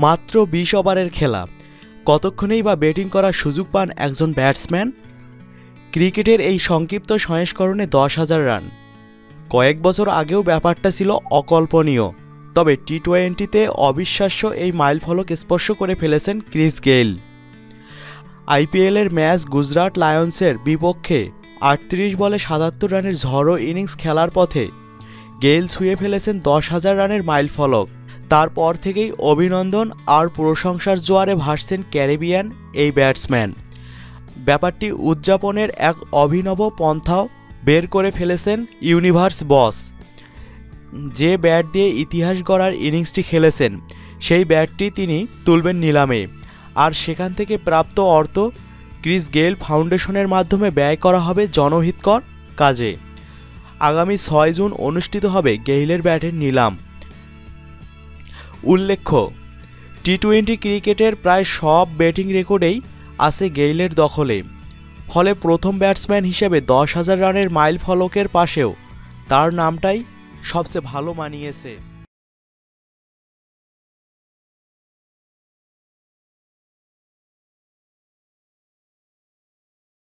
মাত্র বিশ ওভারের খেলা। কতক্ষণেই বা ব্যাটিং করার সুযোগ পান একজন ব্যাটসম্যান? ক্রিকেটের এই সংক্ষিপ্ত সংস্করণে দশ হাজার রান। কয়েক বছর আগেও ব্যাপারটা ছিল অকল্পনীয়। তবে টি টোয়েন্টিতে অবিশ্বাস্য এই মাইলফলক স্পর্শ করে ফেলেছেন ক্রিস গেইল। আইপিএলের ম্যাচ গুজরাট লায়ন্সের বিপক্ষে আটত্রিশ বলে সাতাত্তর রানের ঝড়ো ইনিংস খেলার পথে গেইল ছুঁয়ে ফেলেছেন দশ হাজার রানের মাইলফলক। তারপর থেকেই অভিনন্দন আর প্রশংসার জোয়ারে ভাসছেন ক্যারিবিয়ান এই ব্যাটসম্যান। ব্যাপারটি উদযাপনের এক অভিনব পন্থাও বের করে ফেলেছেন ইউনিভার্স বস। যে ব্যাট দিয়ে ইতিহাস গড়ার ইনিংসটি খেলেছেন, সেই ব্যাটটি তিনি তুলবেন নিলামে। আর সেখান থেকে প্রাপ্ত অর্থ ক্রিস গেল ফাউন্ডেশনের মাধ্যমে ব্যয় করা হবে জনহিতকর কাজে। আগামী ছয় জুন অনুষ্ঠিত হবে গেইলের ব্যাটের নিলাম। উল্লেখ্য টি টোয়েন্টি ক্রিকেটের প্রায় সব ব্যাটিং রেকর্ডেই আছে গেইলের দখলে। ফলে প্রথম ব্যাটসম্যান হিসেবে দশ হাজার রানের মাইল ফলকের পাশেও তার নামটাই সবচেয়ে ভালো মানিয়েছে।